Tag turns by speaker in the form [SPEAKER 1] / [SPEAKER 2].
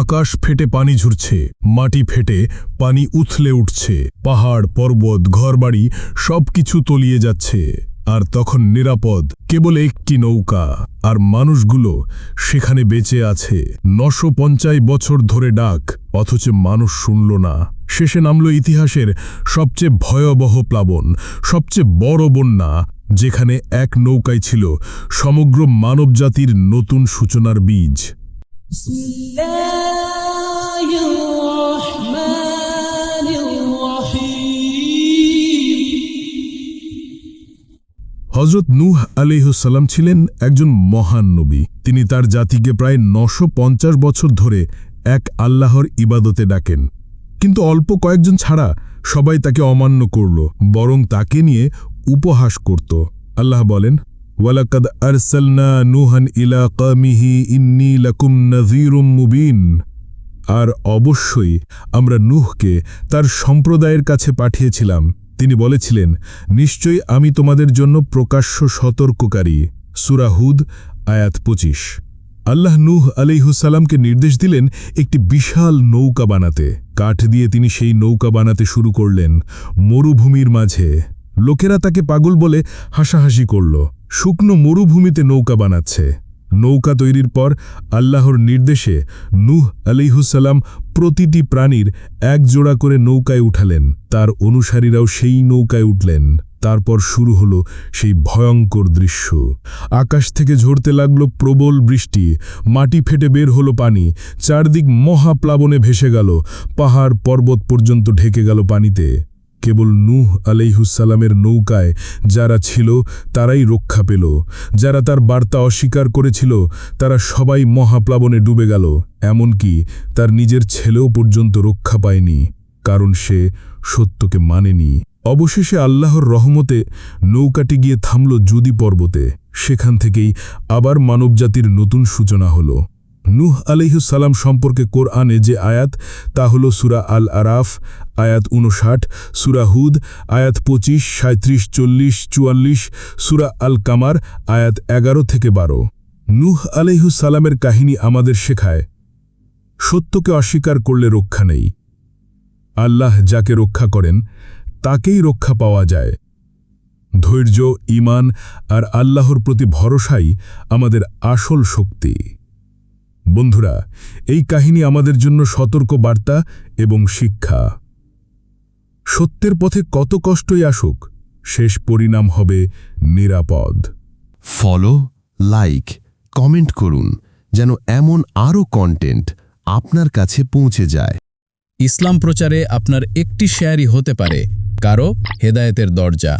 [SPEAKER 1] আকাশ ফেটে পানি ঝুরছে, মাটি ফেটে পানি উথলে উঠছে, পাহাড়, পর্বত, ঘরবাড়ি সবকিছু তলিয়ে যাচ্ছে। আর তখন নিরাপদ, কেবল একটি নৌকা। আর মানুষগুলো সেখানে বেঁচে আছে। নশো বছর ধরে ডাক, অথচ মানুষ শুনল না। শেষে নামল ইতিহাসের সবচেয়ে ভয়াবহ প্লাবন, সবচেয়ে বড় বন্যা, যেখানে এক নৌকায় ছিল সমগ্র মানবজাতির নতুন সূচনার বীজ। হজরত নূহ আলিহসাল্লাম ছিলেন একজন মহান নবী। তিনি তার জাতিকে প্রায় নশো বছর ধরে এক আল্লাহর ইবাদতে ডাকেন। কিন্তু অল্প কয়েকজন ছাড়া সবাই তাকে অমান্য করল, বরং তাকে নিয়ে উপহাস করত। আল্লাহ বলেন, ওয়ালাকাদ আরসালনা নুহান ইলা কামিহি ইন্নি লাকুম নযীরুম মুবিন। আর অবশ্যই আমরা নুহকে তার সম্প্রদায়ের কাছে পাঠিয়েছিলাম। তিনি বলেছিলেন, নিশ্চয়ই আমি তোমাদের জন্য প্রকাশ্য সতর্ককারী। সুরাহুদ আয়াত পঁচিশ। আল্লাহ নূহ আলিহুসালামকে নির্দেশ দিলেন একটি বিশাল নৌকা বানাতে। কাঠ দিয়ে তিনি সেই নৌকা বানাতে শুরু করলেন মরুভূমির মাঝে। লোকেরা তাকে পাগল বলে হাসাহাসি করল। শুকনো মরুভূমিতে নৌকা বানাচ্ছে। নৌকা তৈরির পর আল্লাহর নির্দেশে নূহ আলিহুসাল্লাম প্রতিটি প্রাণীর এক জোড়া করে নৌকায় উঠালেন। তার অনুসারীরাও সেই নৌকায় উঠলেন। তারপর শুরু হলো সেই ভয়ঙ্কর দৃশ্য। আকাশ থেকে ঝরতে লাগল প্রবল বৃষ্টি। মাটি ফেটে বের হলো পানি। চারদিক মহাপ্লাবনে ভেসে গেল। পাহাড় পর্বত পর্যন্ত ঢেকে গেল পানিতে। কেবল নূহ আলাইহুসালামের নৌকায় যারা ছিল, তারাই রক্ষা পেল। যারা তার বার্তা অস্বীকার করেছিল, তারা সবাই মহাপ্লাবনে ডুবে গেল। এমনকি তার নিজের ছেলেও পর্যন্ত রক্ষা পায়নি, কারণ সে সত্যকে মানেনি। অবশেষে আল্লাহর রহমতে নৌকাটি গিয়ে থামল জুদি পর্বতে। সেখান থেকেই আবার মানবজাতির নতুন সূচনা হল। নূহ আলিহুসালাম সম্পর্কে কোরআনে যে আয়াত, তা হল সুরা আল আরাফ আয়াত উনষাট সুরা হুদ, আয়াত পঁচিশ সাঁত্রিশ চল্লিশ, চুয়াল্লিশ, সুরা আল কামার আয়াত এগারো থেকে বারো। নূহ আলিহুসালামের কাহিনী আমাদের শেখায়, সত্যকে অস্বীকার করলে রক্ষা নেই। আল্লাহ যাকে রক্ষা করেন, তাকেই রক্ষা পাওয়া যায়। ধৈর্য ইমান আর আল্লাহর প্রতি ভরসাই আমাদের আসল শক্তি। বন্ধুরা এই কাহিনী আমাদের জন্য সতর্ক বার্তা এবং শিক্ষা। সত্যের পথে কত কষ্টই আসুক শেষ পরিণাম হবে নিরাপদ।
[SPEAKER 2] ফলো লাইক কমেন্ট করুন যেন এমন আরও কন্টেন্ট আপনার কাছে পৌঁছে যায়।
[SPEAKER 3] ইসলাম প্রচারে আপনার একটি শেয়ারই হতে পারে কারও হেদায়েতের দরজা।